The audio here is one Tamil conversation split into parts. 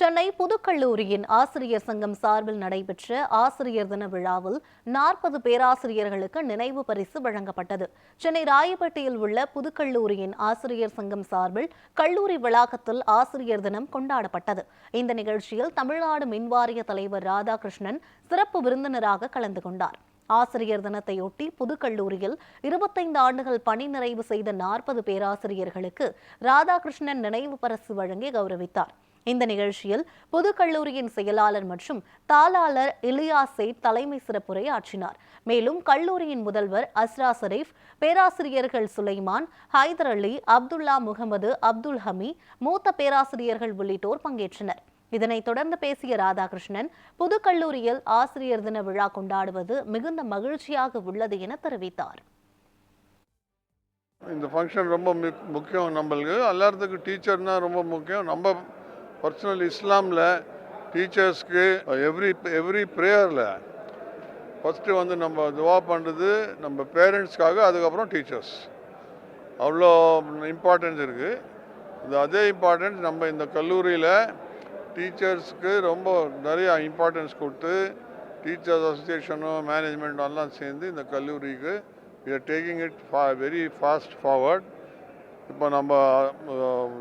சென்னை புதுக்கல்லூரியின் ஆசிரியர் சங்கம் சார்பில் நடைபெற்ற ஆசிரியர் தின விழாவில் நாற்பது பேராசிரியர்களுக்கு நினைவு பரிசு வழங்கப்பட்டது. சென்னை ராயப்பேட்டையில் உள்ள புதுக்கல்லூரியின் ஆசிரியர் சங்கம் சார்பில் கல்லூரி வளாகத்தில் ஆசிரியர் தினம் கொண்டாடப்பட்டது. இந்த நிகழ்ச்சியில் தமிழ்நாடு மின்வாரிய தலைவர் ராதாகிருஷ்ணன் சிறப்பு விருந்தினராக கலந்து கொண்டார். ஆசிரியர் தினத்தையொட்டி புதுக்கல்லூரியில் இருபத்தைந்து ஆண்டுகள் பணி நிறைவு செய்த நாற்பது பேராசிரியர்களுக்கு ராதாகிருஷ்ணன் நினைவு பரிசு வழங்கி கௌரவித்தார். இந்த நிகழ்ச்சியில் புதுக்கல்லூரியின் செயலாளர் மற்றும் தாளாளர் இலியா சேட் தலைமை சிறப்புரை ஆற்றினார். மேலும் கல்லூரியின் முதல்வர் அஸ்ரா ஷரீப் பேராசிரியர்கள் சுலைமான் ஹைதர் அலி அப்துல்லா முகமது அப்துல் ஹமி மூத்த பேராசிரியர்கள் உள்ளிட்டோர் பங்கேற்றனர். இதனைத் தொடர்ந்து பேசிய ராதாகிருஷ்ணன் புதுக்கல்லூரியில் ஆசிரியர் தின விழா கொண்டாடுவது மிகுந்த மகிழ்ச்சியாக உள்ளது என தெரிவித்தார். இந்த ஃபங்க்ஷன் ரொம்ப முக்கியம் நம்மளுக்கு. எல்லாத்துக்கும் டீச்சர்னா ரொம்ப முக்கியம். நம்ம பர்சனல் இஸ்லாமில் டீச்சர்ஸ்க்கு எவ்ரி எவ்ரி ப்ரேயரில் ஃபஸ்ட்டு வந்து நம்ம துவா பண்ணுறது நம்ம பேரண்ட்ஸ்க்காக அதுக்கப்புறம் டீச்சர்ஸ் அவ்வளோ இம்பார்ட்டன்ஸ் இருக்குது இந்த அதே இம்பார்ட்டன்ஸ் நம்ம இந்த கல்லூரியில் டீச்சர்ஸ்க்கு ரொம்ப நிறைய இம்பார்ட்டன்ஸ் கொடுத்து டீச்சர்ஸ் அசோசியேஷனும் மேனேஜ்மெண்ட் எல்லாம் சேர்ந்து இந்த கல்லூரிக்கு we are taking it for very fast forward இப்போ நம்ம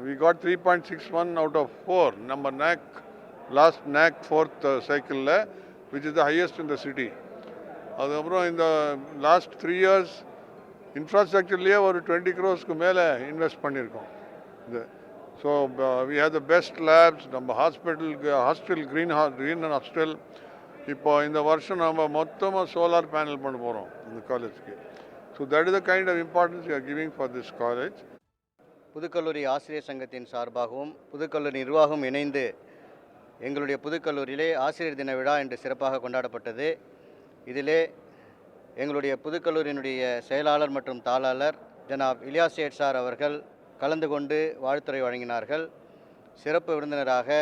we got three point six one out of four நம்ம நேக் லாஸ்ட் நேக் ஃபோர்த் சைக்கிளில் which is the highest in the city அதுக்கப்புறம் இந்த லாஸ்ட் த்ரீ இயர்ஸ் இன்ஃப்ராஸ்ட்ரக்சர்லேயே ஒரு டுவெண்ட்டி க்ரோஸ்க்கு மேலே இன்வெஸ்ட் பண்ணியிருக்கோம் இது. So we have the best labs நம்ம ஹாஸ்பிட்டலுக்கு hostel green ha green hostel இப்போ இந்த வருஷம் நம்ம மொத்தமாக சோலார் பேனல் பண்ண போகிறோம் இந்த காலேஜ்க்கு so that is the kind of importance you are giving for this college புதுக்கல்லூரி ஆசிரியர் சங்கத்தின் சார்பாகவும் புதுக்கல்லூரி நிர்வாகம் இணைந்து எங்களுடைய புதுக்கல்லூரியிலே ஆசிரியர் தின விழா என்று சிறப்பாக கொண்டாடப்பட்டது. இதிலே எங்களுடைய புதுக்கல்லூரியினுடைய செயலாளர் மற்றும் தாளாளர் ஜனாப் இலியாஸ் சேட் சார் அவர்கள் கலந்து கொண்டு வாழ்த்துறை வழங்கினார்கள். சிறப்பு விருந்தினராக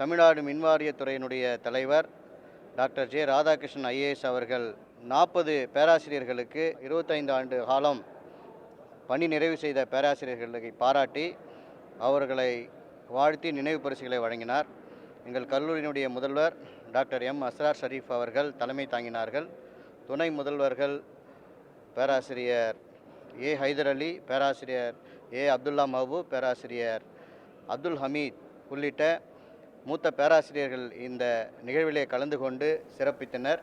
தமிழ்நாடு மின்வாரியத்துறையினுடைய தலைவர் டாக்டர் ஜே ராதாகிருஷ்ணன் ஐஏஎஸ் அவர்கள் நாற்பது பேராசிரியர்களுக்கு இருபத்தைந்து ஆண்டு காலம் பணி நிறைவு செய்த பேராசிரியர்களை பாராட்டி அவர்களை வாழ்த்தி நினைவு பரிசுகளை வழங்கினார். எங்கள் கல்லூரியினுடைய முதல்வர் டாக்டர் எம். அஸ்ரார் ஷரீஃப் அவர்கள் தலைமை தாங்கினார்கள். துணை முதல்வர்கள் பேராசிரியர் ஏ. ஹைதர் அலி பேராசிரியர் ஏ. அப்துல்லா மஹபூப் பேராசிரியர் அப்துல் ஹமீத் உள்ளிட்ட மூத்த பேராசிரியர்கள் இந்த நிகழ்விலே கலந்து கொண்டு சிறப்பித்தனர்.